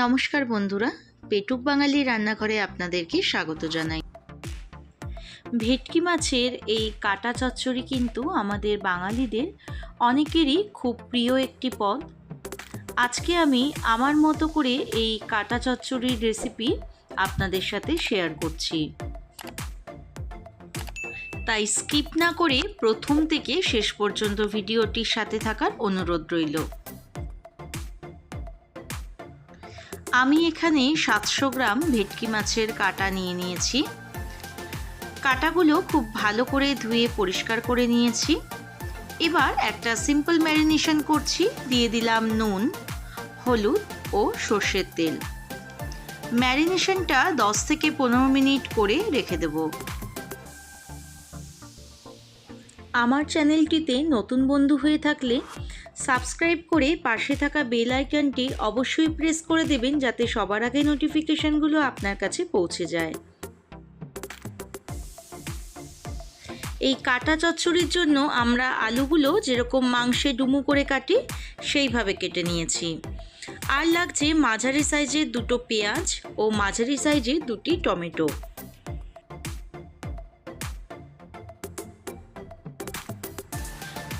নমস্কার বন্ধুরা, পেটুক বাঙালি রান্নাঘরে আপনাদেরকে স্বাগত জানাই। ভেটকি মাছের এই কাটা চচ্চড়ি কিন্তু আমাদের বাঙালিদের অনেকেরই খুব প্রিয় একটি পদ। আজকে আমি আমার মতো করে এই কাটা চচ্চড়ির রেসিপি আপনাদের সাথে শেয়ার করছি। তাই স্কিপ না করে প্রথম থেকে শেষ পর্যন্ত ভিডিওটির সাথে থাকার অনুরোধ রইল। আমি এখানে সাতশো গ্রাম ভেটকি মাছের কাটা নিয়ে নিয়েছি। কাটাগুলো খুব ভালো করে ধুয়ে পরিষ্কার করে নিয়েছি। এবার একটা সিম্পল ম্যারিনেশন করছি, দিয়ে দিলাম নুন, হলুদ ও সর্ষের তেল। ম্যারিনেশনটা দশ থেকে পনেরো মিনিট করে রেখে দেব। আমার চ্যানেলটিতে নতুন বন্ধু হয়ে থাকলে সাবস্ক্রাইব করে পাশে থাকা বেল আইকনটি অবশ্যই প্রেস করে দেবেন যাতে সবার আগে নোটিফিকেশানগুলো আপনার কাছে পৌঁছে যায়। এই কাটা চচ্চড়ির জন্য আমরা আলুগুলো যেরকম মাংসে ডুমু করে কাটি, সেইভাবে কেটে নিয়েছি। আর লাগছে মাঝারি সাইজের দুটো পেঁয়াজ ও মাঝারি সাইজের দুটি টমেটো।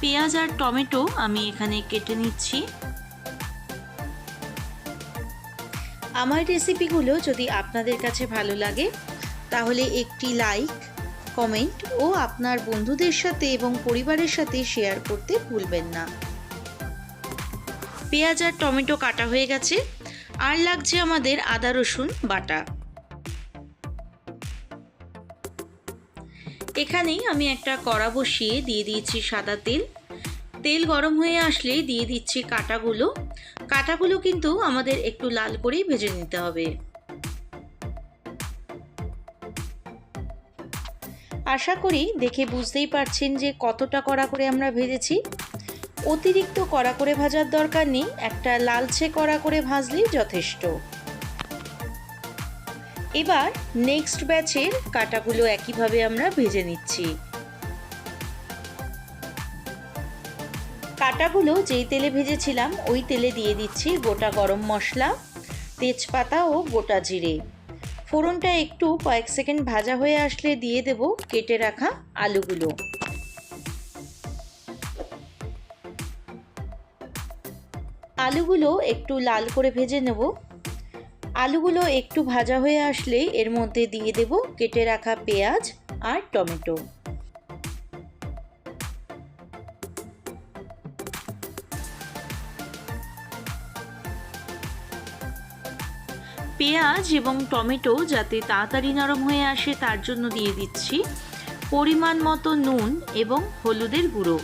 পেঁয়াজ আর টমেটো আমি এখানে কেটে নিচ্ছি। আমার রেসিপিগুলো যদি আপনাদের কাছে ভালো লাগে, তাহলে একটি লাইক, কমেন্ট ও আপনার বন্ধুদের সাথে এবং পরিবারের সাথে শেয়ার করতে ভুলবেন না। পেঁয়াজ আর টমেটো কাটা হয়ে গেছে। আর লাগছে আমাদের আদা রসুন বাটা। এখানেই আমি একটা কড়া বসিয়ে দিয়ে দিয়েছি সাদা তেল। তেল গরম হয়ে আসলে দিয়ে দিচ্ছি কাটাগুলো। কাটাগুলো কিন্তু আমাদের একটু লাল করেই ভেজে নিতে হবে। আশা করি দেখে বুঝতেই পারছেন যে কতটা কড়া করে আমরা ভেজেছি। অতিরিক্ত কড়া করে ভাজার দরকার নেই, একটা লালচে কড়া করে ভাজলেই যথেষ্ট। এবার নেক্সট ব্যাচের কাটাগুলো একইভাবে আমরা ভেজে নিচ্ছি। কাটাগুলো যেই তেলে ভেজেছিলাম, ওই তেলে দিয়ে দিচ্ছি গোটা গরম মশলা, তেজপাতা ও গোটা জিরে। ফোড়নটা একটু কয়েক সেকেন্ড ভাজা হয়ে আসলে দিয়ে দেব কেটে রাখা আলুগুলো। আলুগুলো একটু লাল করে ভেজে নেব। আলুগুলো একটু ভাজা হয়ে আসলে এর মধ্যে দিয়ে দেব কেটে রাখা পেঁয়াজ আর টমেটো। পেঁয়াজ এবং টমেটো যাতে তাড়াতাড়ি নরম হয়ে আসে তার জন্য দিয়ে দিচ্ছি পরিমাণ মতো নুন এবং হলুদের গুঁড়ো।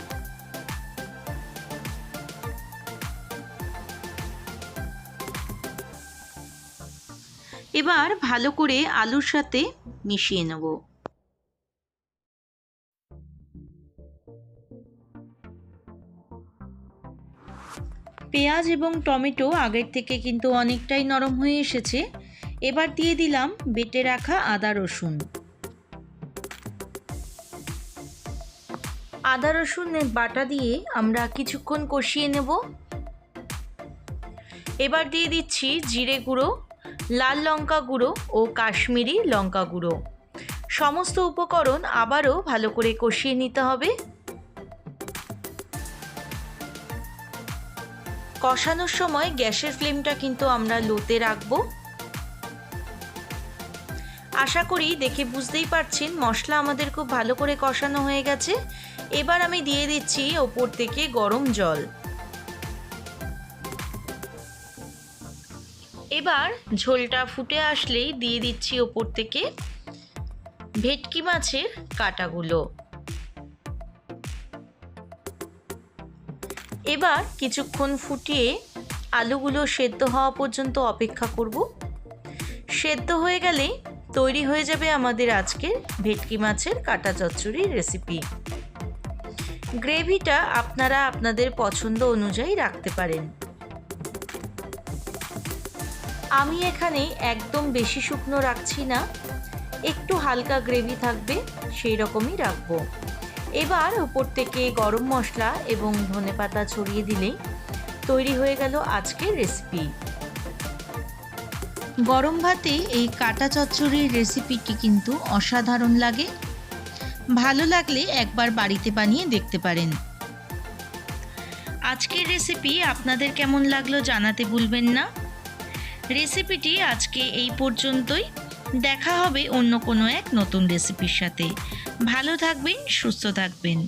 এবার ভালো করে আলুর সাথে মিশিয়ে নেব। পেঁয়াজ এবং টমেটো আগের থেকে কিন্তু অনেকটাই নরম হয়ে এসেছে। এবার দিয়ে দিলাম বেটে রাখা আদা রসুন। আদা রসুন বাটা দিয়ে আমরা কিছুক্ষণ কষিয়ে নেব। এবার দিয়ে দিচ্ছি জিরে গুঁড়ো। লাল লঙ্কা গুঁড়ো ও কাশ্মীরি লঙ্কা গুঁড়ো। সমস্ত উপকরণ আবারও ভালো করে কষিয়ে নিতে হবে। কষানোর সময় গ্যাসের ফ্লেমটা কিন্তু আমরা লোতে রাখব। আশা করি দেখে বুঝতেই পারছেন, মশলা আমাদের খুব ভালো করে কষানো হয়ে গেছে। এবার আমি দিয়ে দিচ্ছি ওপর থেকে গরম জল। এবার ঝোলটা ফুটে আসলেই দিয়ে দিচ্ছি ওপর থেকে ভেটকি মাছের কাটাগুলো। এবার কিছুক্ষণ ফুটিয়ে আলুগুলো সেদ্ধ হওয়া পর্যন্ত অপেক্ষা করব। সেদ্ধ হয়ে গেলে তৈরি হয়ে যাবে আমাদের আজকের ভেটকি মাছের কাটা চচ্চড়ির রেসিপি গ্রেভিটা আপনারা আপনাদের পছন্দ অনুযায়ী রাখতে পারেন। আমি এখানে একদম বেশি শুকনো রাখছি না। একটু হালকা গ্রেভি থাকবে, সেই রকমই রাখব। এবার উপর থেকে গরম মশলা এবং ধনে পাতা ছড়িয়ে দিলেই তৈরি হয়ে গেল আজকের রেসিপি গরম ভাতে এই কাটা চচ্চড়ির রেসিপিটি কিন্তু অসাধারণ লাগে। ভালো লাগলে একবার বাড়িতে বানিয়ে দেখতে পারেন। আজকের রেসিপি আপনাদের কেমন লাগল জানাতে ভুলবেন না। রেসিপিটি আজকে এই পর্যন্তই। দেখা হবে অন্য কোনো এক নতুন রেসিপির সাথে। ভালো থাকবেন, সুস্থ থাকবেন।